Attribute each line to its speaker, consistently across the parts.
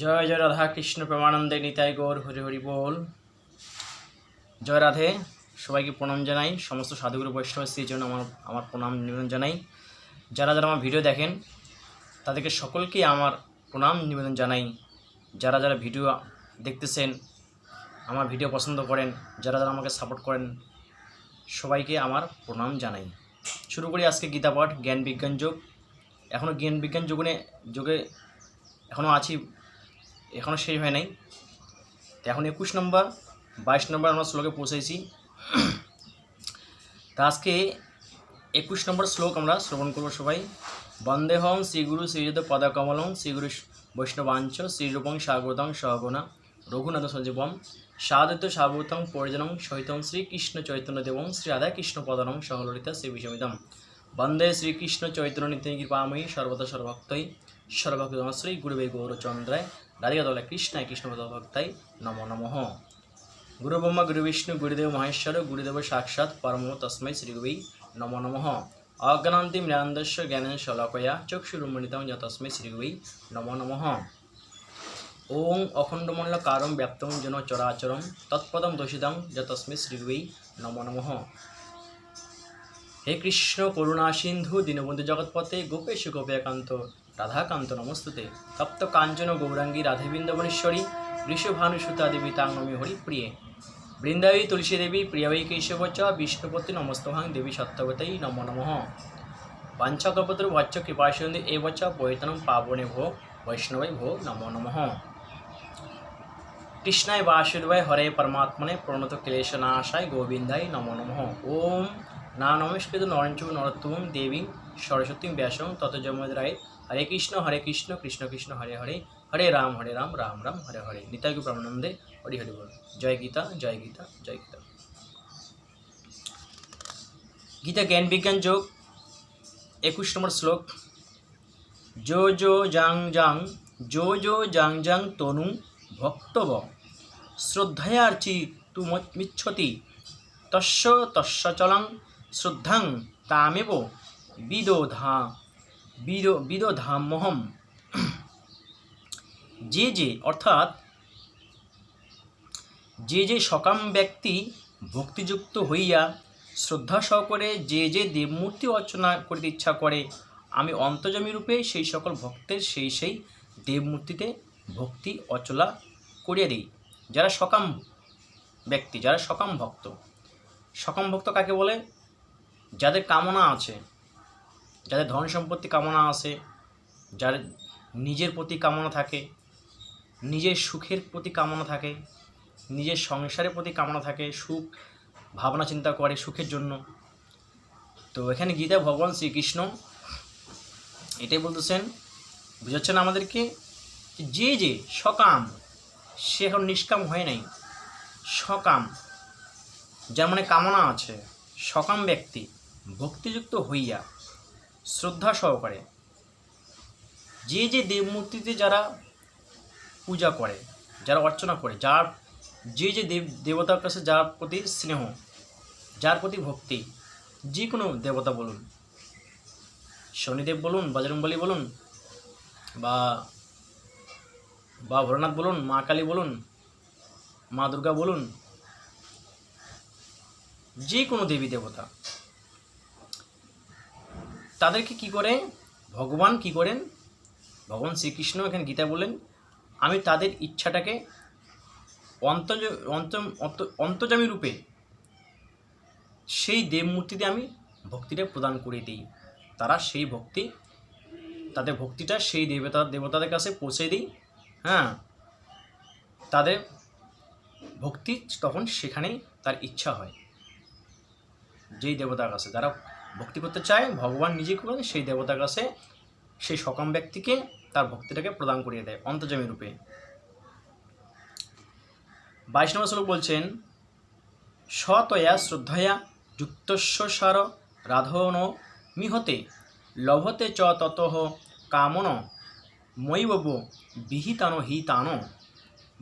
Speaker 1: জয় জয় রাধা কৃষ্ণ প্রেমানন্দে নিতাই গৌর হরি হরি বল জয় রাধে সবাইকে প্রণাম জানাই সমস্ত সাধুগুরু বৈষ্ণব জন্য আমার আমার প্রণাম নিবেদন জানাই যারা যারা আমার ভিডিও দেখেন তাদেরকে সকলকে আমার প্রণাম নিবেদন জানাই যারা যারা ভিডিও দেখতেছেন আমার ভিডিও পছন্দ করেন যারা যারা আমাকে সাপোর্ট করেন সবাইকে আমার প্রণাম জানাই শুরু করি আজকে গীতাপাঠ জ্ঞান বিজ্ঞান যুগ এখনও জ্ঞান বিজ্ঞান যুগে যোগে এখনও আছি এখনও শেষ হয় নাই তো এখন একুশ নম্বর বাইশ নম্বর আমরা শ্লোকে পৌঁছেছি তা আজকে একুশ নম্বর শ্লোক আমরা শ্রবণ করবো সবাই বন্দেহং শ্রীগুরু শ্রীযুদ্ধ পদাকমলং শ্রীগুরু বৈষ্ণবাঞ্চ শ্রীরূপং স্বাগতং সহগণা রঘুনাথ সঞ্জীবম সাধিত সাবতং পরিজনং সহিতং শ্রীকৃষ্ণ চৈতন্য দেবং শ্রী রাধাকৃষ্ণ পদনং সহললিতা শ্রী বিষমিতম বন্দে শ্রীকৃষ্ণ চৈতন্য নীতি কৃপাময়ী সর্বদা সর্বভক্তই জনশ্রী গুরুবে গৌরচন্দ্রায় দারিগদলে কৃষ্ণায় ভক্তাই নম নম গুরু ব্রহ্মা গুরু বিষ্ণু গুরুদেব মহেশ্বর গুরুদেব সাক্ষাৎ পরম তস্মৈ শ্রীগুবৈ নম নমঃ অজ্ঞানান্তিম জ্ঞানন্দস্য জ্ঞানেন শলকয়া চক্ষুরুমণিতম যতস্মৈ শ্রীগুবৈ নম নম ওং অখণ্ডমল্ল কারম ব্যাপ্তম জন চরাচরম তৎপদম দোষিতম যতস্মৈ শ্রীগুবৈ নম নম হে কৃষ্ণ করুণা সিন্ধু দীনবন্ধু জগৎপথে গোপেশ গোপে গোপেকান্ত রাধাকান্ত নমস্তুতে তপ্ত কাঞ্চন গৌরাঙ্গী রাধে বৃন্দাবনেশ্বরী সুতা দেবী তাঙ্গমি হরি প্রিয়ে বৃন্দাবী তুলসী দেবী প্রিয়াবী কেশবচ বিষ্ণুপতি নমস্তভাং দেবী সত্যবতী নম নমঃ পাঞ্চকপত্র ভচ্চ এ এবচ বৈতন পাবনে ভো বৈষ্ণবে ভো নমো নমঃ কৃষ্ণায় বাসুদেবায় হরে পরমাত্মনে প্রণত ক্লেশনাশায় গোবিন্দায় নম নম ওম না নমস্কৃত নরঞ্চ নরত্তম দেবী সরস্বতী ব্যাসং তত জমদ্রায় হরে কৃষ্ণ হরে কৃষ্ণ কৃষ্ণ কৃষ্ণ হরে হরে হরে রাম হরে রাম রাম রাম হরে হরে নিতাই প্রমানন্দে হরি হরি বল জয় গীতা জয় গীতা জয় গীতা গীতা জ্ঞান বিজ্ঞান যোগ একুশ নম্বর শ্লোক জো জো জাং জাং জো জো জাং জাং তনু ভক্তব শ্রদ্ধায়ার্চি তুমিচ্ছতি তস্য তস্য চলং শ্রদ্ধাং তামেব বিদোধা বিদ বিদধামহম যে যে অর্থাৎ যে যে সকাম ব্যক্তি ভক্তিযুক্ত হইয়া শ্রদ্ধা সহকারে যে যে দেবমূর্তি অর্চনা করিতে ইচ্ছা করে আমি অন্তজমি রূপে সেই সকল ভক্তের সেই সেই দেবমূর্তিতে ভক্তি অচলা করিয়া দিই যারা সকাম ব্যক্তি যারা সকাম ভক্ত সকাম ভক্ত কাকে বলে যাদের কামনা আছে যাদের ধন সম্পত্তি কামনা আছে যার নিজের প্রতি কামনা থাকে নিজের সুখের প্রতি কামনা থাকে নিজের সংসারের প্রতি কামনা থাকে সুখ ভাবনা চিন্তা করে সুখের জন্য তো এখানে গীতা ভগবান শ্রীকৃষ্ণ এটাই বলতেছেন বুঝাচ্ছেন আমাদেরকে যে যে সকাম সে এখন নিষ্কাম হয় নাই সকাম যার মানে কামনা আছে সকাম ব্যক্তি ভক্তিযুক্ত হইয়া শ্রদ্ধা সহকারে যে যে দেবমূর্তিতে যারা পূজা করে যারা অর্চনা করে যার যে যে দেব দেবতার কাছে যার প্রতি স্নেহ যার প্রতি ভক্তি যে কোনো দেবতা বলুন শনিদেব বলুন বজরংবলী বলুন বা বা ভোলানাথ বলুন মা কালী বলুন মা দুর্গা বলুন যে কোনো দেবী দেবতা তাদেরকে কি করে ভগবান কি করেন ভগবান শ্রীকৃষ্ণ এখানে গীতা বলেন আমি তাদের ইচ্ছাটাকে অন্তজ অন্তর্জামী রূপে সেই দেবমূর্তিতে আমি ভক্তিটা প্রদান করে দিই তারা সেই ভক্তি তাদের ভক্তিটা সেই দেবতা দেবতাদের কাছে পৌঁছে দিই হ্যাঁ তাদের ভক্তি তখন সেখানেই তার ইচ্ছা হয় যেই দেবতার কাছে যারা ভক্তি করতে চায় ভগবান নিজে করেন সেই দেবতার কাছে সেই সকাম ব্যক্তিকে তার ভক্তিটাকে প্রদান করিয়ে দেয় অন্তর্জমী রূপে বাইশ নম্বর শ্লোক বলছেন সতয়া শ্রদ্ধয়া যুক্তস্ব সার রাধন মিহতে লভতে চ তত কামন মৈবব বিহিতান হিতান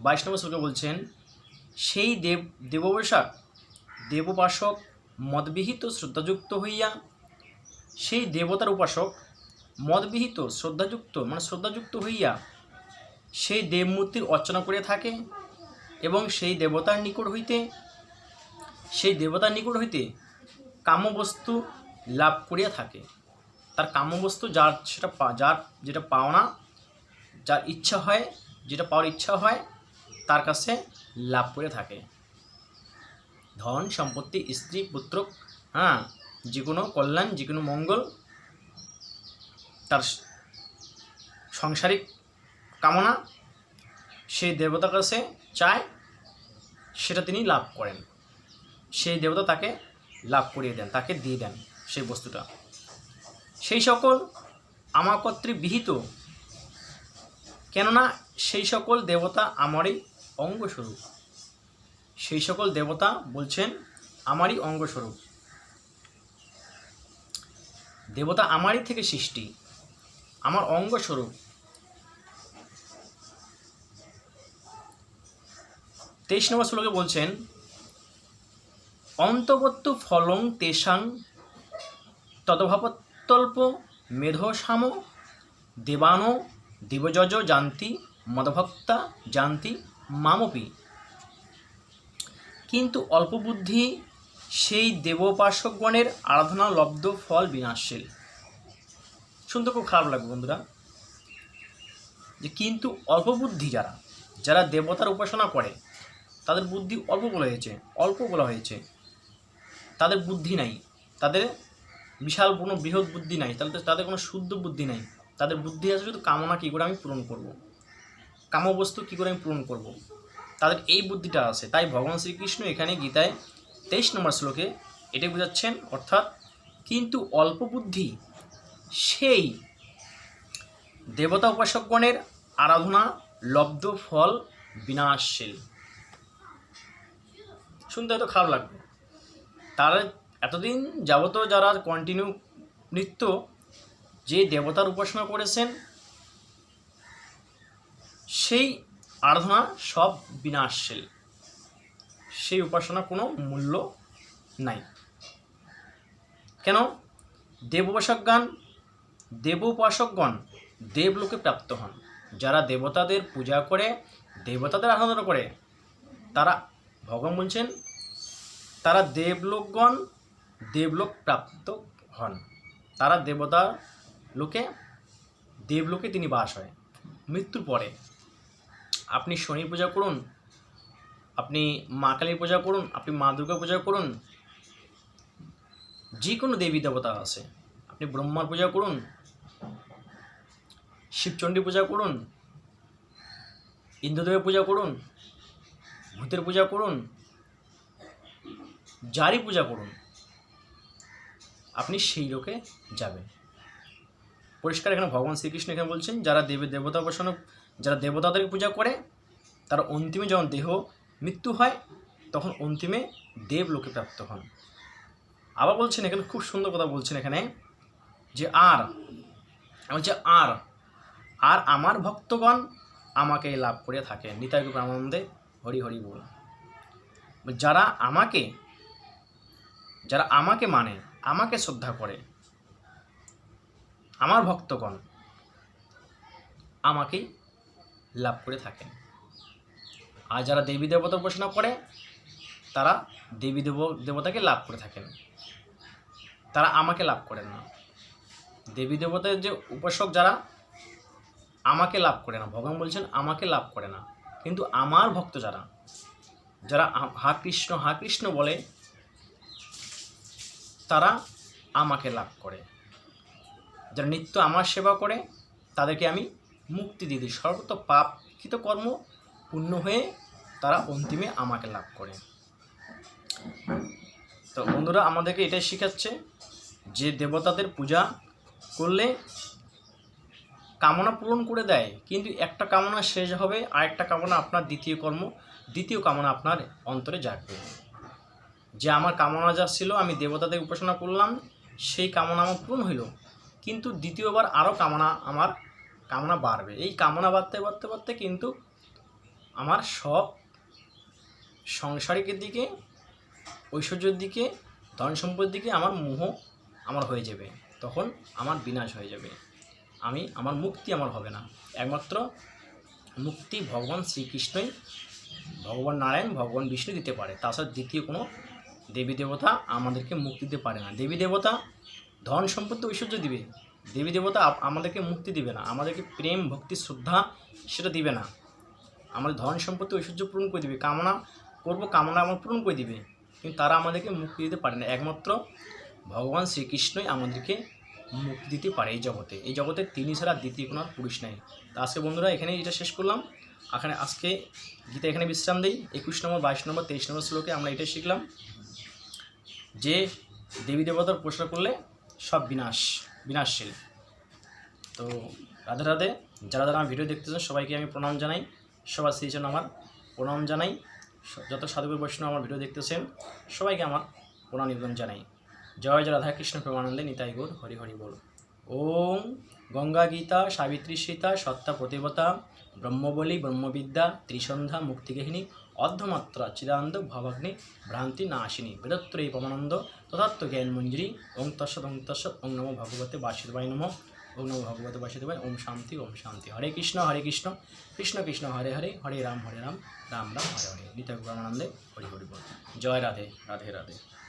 Speaker 1: বাইশ নম্বর শ্লোকে বলছেন সেই দেব দেববৈশাখ দেববাসক মদবিহিত শ্রদ্ধাযুক্ত হইয়া সেই দেবতার উপাসক মদবিহিত শ্রদ্ধাযুক্ত মানে শ্রদ্ধাযুক্ত হইয়া সেই দেবমূর্তির অর্চনা করে থাকে এবং সেই দেবতার নিকট হইতে সেই দেবতার নিকট হইতে কাম্যবস্তু লাভ করিয়া থাকে তার কাম্যবস্তু যার সেটা যার যেটা পাওনা যার ইচ্ছা হয় যেটা পাওয়ার ইচ্ছা হয় তার কাছে লাভ করে থাকে ধন সম্পত্তি স্ত্রী পুত্র হ্যাঁ যে কোনো কল্যাণ যে কোনো মঙ্গল তার সংসারিক কামনা সেই দেবতার কাছে চায় সেটা তিনি লাভ করেন সেই দেবতা তাকে লাভ করিয়ে দেন তাকে দিয়ে দেন সেই বস্তুটা সেই সকল আমার বিহিত কেননা সেই সকল দেবতা আমারই অঙ্গস্বরূপ সেই সকল দেবতা বলছেন আমারই অঙ্গস্বরূপ দেবতা আমারই থেকে সৃষ্টি আমার অঙ্গস্বরূপ তেইশ নম্বর শ্লোকে বলছেন অন্তবত্ত ফলং তেষাং তদভাবত্যল্প মেধসাম দেবানো দেবজজ জান্তি মদভক্তা জান্তি মামপি কিন্তু অল্প বুদ্ধি সেই দেবোপাসকগণের আরাধনা লব্ধ ফল বিনাশশীল শুনতে খুব খারাপ লাগবে বন্ধুরা যে কিন্তু অল্প বুদ্ধি যারা যারা দেবতার উপাসনা করে তাদের বুদ্ধি অল্প বলা হয়েছে অল্প বলা হয়েছে তাদের বুদ্ধি নাই তাদের বিশাল কোনো বৃহৎ বুদ্ধি নাই তাহলে তাদের কোনো শুদ্ধ বুদ্ধি নাই তাদের বুদ্ধি আছে শুধু কামনা কী করে আমি পূরণ করব কামবস্তু কী করে আমি পূরণ করব তাদের এই বুদ্ধিটা আছে তাই ভগবান শ্রীকৃষ্ণ এখানে গীতায় তেইশ নম্বর শ্লোকে এটাই বোঝাচ্ছেন অর্থাৎ কিন্তু অল্প বুদ্ধি সেই দেবতা উপাসকগণের আরাধনা লব্ধ ফল বিনাশশীল শুনতে হয়তো খারাপ লাগবে তার এতদিন যাবত যারা কন্টিনিউ নৃত্য যে দেবতার উপাসনা করেছেন সেই আরাধনা সব বিনাশশীল সেই উপাসনা কোনো মূল্য নাই কেন দেব উপাসকগণ দেব উপাসকগণ দেবলোকে প্রাপ্ত হন যারা দেবতাদের পূজা করে দেবতাদের আরাধনা করে তারা ভগবান বলছেন তারা দেবলোকগণ দেবলোক প্রাপ্ত হন তারা দেবতা লোকে দেবলোকে তিনি বাস হয় মৃত্যুর পরে আপনি শনি পূজা করুন আপনি মা কালীর পূজা করুন আপনি মা দুর্গা পূজা করুন যে কোনো দেবী দেবতা আছে আপনি ব্রহ্মার পূজা করুন শিবচণ্ডী পূজা করুন ইন্দ্রদেবের পূজা করুন ভূতের পূজা করুন যারই পূজা করুন আপনি সেই লোকে যাবেন পরিষ্কার এখানে ভগবান শ্রীকৃষ্ণ এখানে বলছেন যারা দেবী দেবতা উপাসনা যারা দেবতাদের পূজা করে তারা অন্তিমে যখন দেহ মৃত্যু হয় তখন অন্তিমে দেবলোকে প্রাপ্ত হন আবার বলছেন এখানে খুব সুন্দর কথা বলছেন এখানে যে আর বলছে আর আর আমার ভক্তগণ আমাকে লাভ করে থাকে নিতাই গোপ আনন্দে হরি হরি বল যারা আমাকে যারা আমাকে মানে আমাকে শ্রদ্ধা করে আমার ভক্তগণ আমাকেই লাভ করে থাকেন আর যারা দেবী দেবতার উপাসনা করে তারা দেবী দেব দেবতাকে লাভ করে থাকেন তারা আমাকে লাভ করেন না দেবী দেবতার যে উপাসক যারা আমাকে লাভ করে না ভগবান বলছেন আমাকে লাভ করে না কিন্তু আমার ভক্ত যারা যারা হা কৃষ্ণ হা কৃষ্ণ বলে তারা আমাকে লাভ করে যারা নিত্য আমার সেবা করে তাদেরকে আমি মুক্তি দিয়ে দিই সর্বত পাপকৃত কর্ম পূর্ণ হয়ে তারা অন্তিমে আমাকে লাভ করে তো বন্ধুরা আমাদেরকে এটাই শেখাচ্ছে যে দেবতাদের পূজা করলে কামনা পূরণ করে দেয় কিন্তু একটা কামনা শেষ হবে আর একটা কামনা আপনার দ্বিতীয় কর্ম দ্বিতীয় কামনা আপনার অন্তরে জাগবে যে আমার কামনা যা ছিল আমি দেবতাদের উপাসনা করলাম সেই কামনা আমার পূরণ হইল কিন্তু দ্বিতীয়বার আরও কামনা আমার কামনা বাড়বে এই কামনা বাড়তে বাড়তে বাড়তে কিন্তু আমার সব সংসারিকের দিকে ঐশ্বর্যের দিকে ধন সম্পদের দিকে আমার মোহ আমার হয়ে যাবে তখন আমার বিনাশ হয়ে যাবে আমি আমার মুক্তি আমার হবে না একমাত্র মুক্তি ভগবান শ্রীকৃষ্ণই ভগবান নারায়ণ ভগবান বিষ্ণু দিতে পারে তাছাড়া দ্বিতীয় কোনো দেবী দেবতা আমাদেরকে মুক্তি দিতে পারে না দেবী দেবতা ধন সম্পত্তি ঐশ্বর্য দিবে দেবী দেবতা আমাদেরকে মুক্তি দিবে না আমাদেরকে প্রেম ভক্তি শ্রদ্ধা সেটা দিবে না আমাদের ধন সম্পত্তি ঐশ্বর্য পূরণ করে দিবে কামনা করবো কামনা আমার পূরণ করে দিবে কিন্তু তারা আমাদেরকে মুক্তি দিতে পারে না একমাত্র ভগবান শ্রীকৃষ্ণই আমাদেরকে মুক্তি দিতে পারে এই জগতে এই জগতে তিনি ছাড়া দ্বিতীয় কোনো পুরুষ নেই তো আজকে বন্ধুরা এখানেই এটা শেষ করলাম এখানে আজকে গীতা এখানে বিশ্রাম দিই একুশ নম্বর বাইশ নম্বর তেইশ নম্বর শ্লোকে আমরা এটা শিখলাম যে দেবী দেবতার প্রশ্ন করলে সব বিনাশ বিনাশীল তো রাধে রাধে যারা যারা আমার ভিডিও দেখতেছেন সবাইকে আমি প্রণাম জানাই সবার সিজন আমার প্রণাম জানাই যত সাধুগুর বৈষ্ণব আমার ভিডিও দেখতেছেন সবাইকে আমার প্রণাম নিবেদন জানাই জয় জয় রাধাকৃষ্ণ প্রেমানন্দে নিতাই গোর হরি হরি বল ওম গঙ্গা গীতা সাবিত্রী সীতা সত্তা প্রতিবতা ব্রহ্মবলী ব্রহ্মবিদ্যা ত্রিসন্ধ্যা মুক্তিগেহিনী অর্ধমাত্রা চিদানন্দ ভবাগ্নি ভ্রান্তি নাশিনী বেদত্র এই পরমানন্দ তথাত্ম জ্ঞান মঞ্জুরি ওং তসৎ ওং তসৎ ওং নম ভগবতে বাসুদেবায় নম ওং নম ভগবতে বাসুদেবায় ওম শান্তি ওম শান্তি হরে কৃষ্ণ হরে কৃষ্ণ কৃষ্ণ কৃষ্ণ হরে হরে হরে রাম হরে রাম রাম রাম হরে হরে নিতা গুরামানন্দে হরি হরি বল জয় রাধে রাধে রাধে